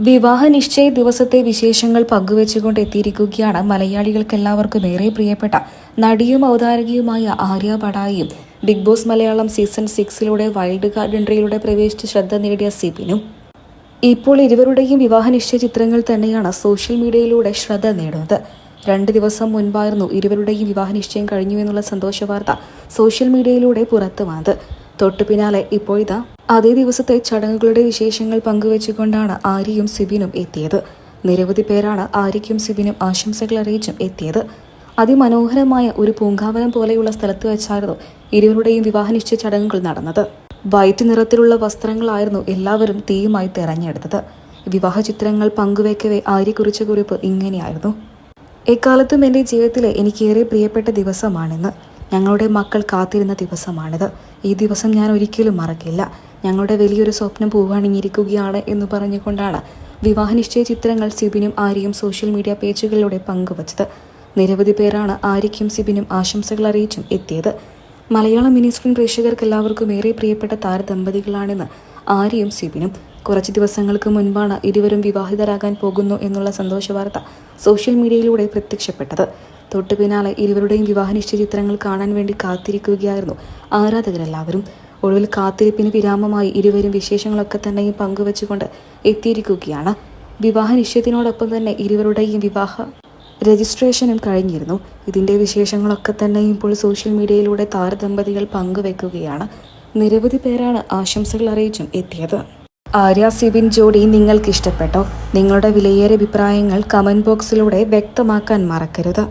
വിവാഹ നിശ്ചയ ദിവസത്തെ വിശേഷങ്ങൾ പങ്കുവെച്ചുകൊണ്ട് എത്തിയിരിക്കുകയാണ് മലയാളികൾക്ക് എല്ലാവർക്കും ഏറെ പ്രിയപ്പെട്ട നടിയും അവതാരകയുമായ ആര്യ ബഡായും ബിഗ് ബോസ് മലയാളം സീസൺ സിക്സിലൂടെ വൈൽഡ് കാർഡ് എൻട്രിയിലൂടെ പ്രവേശിച്ച് ശ്രദ്ധ നേടിയ സിബിനും ഇപ്പോൾ ഇരുവരുടെയും വിവാഹ നിശ്ചയ ചിത്രങ്ങൾ തന്നെയാണ് സോഷ്യൽ മീഡിയയിലൂടെ ശ്രദ്ധ നേടുന്നത്. രണ്ട് ദിവസം മുൻപായിരുന്നു ഇരുവരുടെയും വിവാഹ നിശ്ചയം കഴിഞ്ഞു എന്നുള്ള സന്തോഷ വാർത്ത സോഷ്യൽ മീഡിയയിലൂടെ പുറത്തു വന്നത് തൊട്ടു പിന്നാലെ ഇപ്പോഴിതാ അതേ ദിവസത്തെ ചടങ്ങുകളുടെ വിശേഷങ്ങൾ പങ്കുവച്ചുകൊണ്ടാണ് ആര്യയും സിബിനും എത്തിയത്. നിരവധി പേരാണ് ആര്യയ്ക്കും സിബിനും ആശംസകൾ അറിയിച്ചും എത്തിയത്. അതിമനോഹരമായ ഒരു പൂങ്കാവനം പോലെയുള്ള സ്ഥലത്ത് വെച്ചായിരുന്നു ഇരുവരുടെയും വിവാഹ നിശ്ചയ ചടങ്ങുകൾ നടന്നത്. വൈറ്റ് നിറത്തിലുള്ള വസ്ത്രങ്ങളായിരുന്നു എല്ലാവരും തീയുമായി തെരഞ്ഞെടുത്തത്. വിവാഹ ചിത്രങ്ങൾ പങ്കുവയ്ക്കവേ ആര്യ കുറിച്ച കുറിപ്പ് ഇങ്ങനെയായിരുന്നു. എക്കാലത്തും എന്റെ ജീവിതത്തിലെ എനിക്കേറെ പ്രിയപ്പെട്ട ദിവസമാണിന്ന്. ഞങ്ങളുടെ മക്കൾ കാത്തിരുന്ന ദിവസമാണിത്. ഈ ദിവസം ഞാൻ ഒരിക്കലും മറക്കില്ല. ഞങ്ങളുടെ വലിയൊരു സ്വപ്നം പൂവണിഞ്ഞിരിക്കുകയാണ് എന്ന് പറഞ്ഞുകൊണ്ടാണ് വിവാഹ നിശ്ചയ ചിത്രങ്ങൾ സിബിനും ആര്യയും സോഷ്യൽ മീഡിയ പേജുകളിലൂടെ പങ്കുവച്ചത്. നിരവധി പേരാണ് ആര്യയ്ക്കും സിബിനും ആശംസകൾ അറിയിച്ചും എത്തിയത്. മലയാളം മിനി സ്ക്രീൻ പ്രേക്ഷകർക്ക് എല്ലാവർക്കും ഏറെ പ്രിയപ്പെട്ട താരദമ്പതികളാണെന്ന് ആര്യയും സിബിനും. കുറച്ച് ദിവസങ്ങൾക്ക് മുൻപാണ് ഇരുവരും വിവാഹിതരാകാൻ പോകുന്നു എന്നുള്ള സന്തോഷ വാർത്ത സോഷ്യൽ മീഡിയയിലൂടെ പ്രത്യക്ഷപ്പെട്ടത്. തൊട്ടു പിന്നാലെ ഇരുവരുടെയും വിവാഹനിശ്ചയ ചിത്രങ്ങൾ കാണാൻ വേണ്ടി കാത്തിരിക്കുകയായിരുന്നു ആരാധകരെല്ലാവരും. ഒടുവിൽ കാത്തിരിപ്പിന് വിരാമമായി ഇരുവരും വിശേഷങ്ങളൊക്കെ തന്നെയും പങ്കുവച്ചുകൊണ്ട് എത്തിയിരിക്കുകയാണ്. വിവാഹ നിശ്ചയത്തിനോടൊപ്പം തന്നെ ഇരുവരുടെയും വിവാഹ രജിസ്ട്രേഷനും കഴിഞ്ഞിരുന്നു. ഇതിന്റെ വിശേഷങ്ങളൊക്കെ തന്നെ ഇപ്പോൾ സോഷ്യൽ മീഡിയയിലൂടെ താരദമ്പതികൾ പങ്കുവെക്കുകയാണ്. നിരവധി പേരാണ് ആശംസകൾ അറിയിച്ചും എത്തിയത്. ആര്യ സിബിൻ ജോഡി നിങ്ങൾക്ക് ഇഷ്ടപ്പെട്ടോ നിങ്ങളുടെ വിലയേറിയ അഭിപ്രായങ്ങൾ കമന്റ് ബോക്സിലൂടെ വ്യക്തമാക്കാൻ മറക്കരുത്.